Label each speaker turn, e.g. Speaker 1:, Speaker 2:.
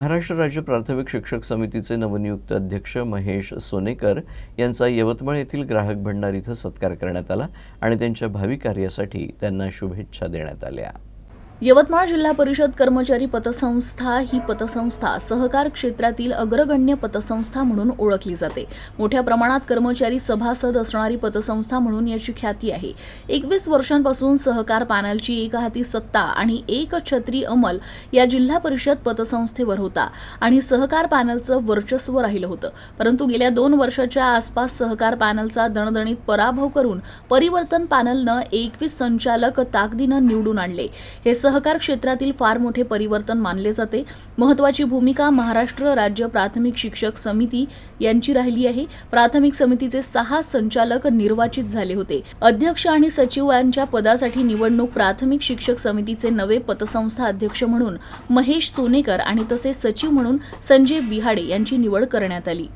Speaker 1: महाराष्ट्र राज्य प्राथमिक शिक्षक समितीचे नवनियुक्त अध्यक्ष महेश सोनेकर यांचा यवतमाळ येथील ग्राहक भंडार इथं सत्कार करण्यात आला आणि त्यांच्या भावी कार्यासाठी त्यांना शुभेच्छा देण्यात आल्या.
Speaker 2: यवतमाळ जिल्हा परिषद कर्मचारी पतसंस्था ही पतसंस्था सहकार क्षेत्रातील अग्रगण्य पतसंस्था म्हणून ओळखली जाते. मोठ्या प्रमाणात कर्मचारी सभासद असणारी पतसंस्था म्हणून याची ख्याती आहे. एकवीस वर्षांपासून सहकार पॅनलची एक हाती सत्ता आणि एक छत्री अमल या जिल्हा परिषद पतसंस्थेवर होता आणि सहकार पॅनलचं वर्चस्व राहिलं होतं. परंतु गेल्या दोन वर्षाच्या आसपास सहकार पॅनलचा दणदणीत पराभव करून परिवर्तन पॅनलनं एकवीस संचालक ताकदीनं निवडून आणले. हे सहकार क्षेत्रातील फार मोठे परिवर्तन मानले जाते. महत्वाची भूमिका महाराष्ट्र राज्य प्राथमिक शिक्षक समिती यांची राहिली आहे. प्राथमिक समितीचे सहा संचालक निर्वाचित झाले होते. अध्यक्ष आणि सचिव यांच्या पदासाठी निवडणूक प्राथमिक शिक्षक समितीचे नवे पतसंस्था अध्यक्ष म्हणून महेश सोनेकर आणि तसेच सचिव म्हणून संजय बिहाडे यांची निवड करण्यात आली.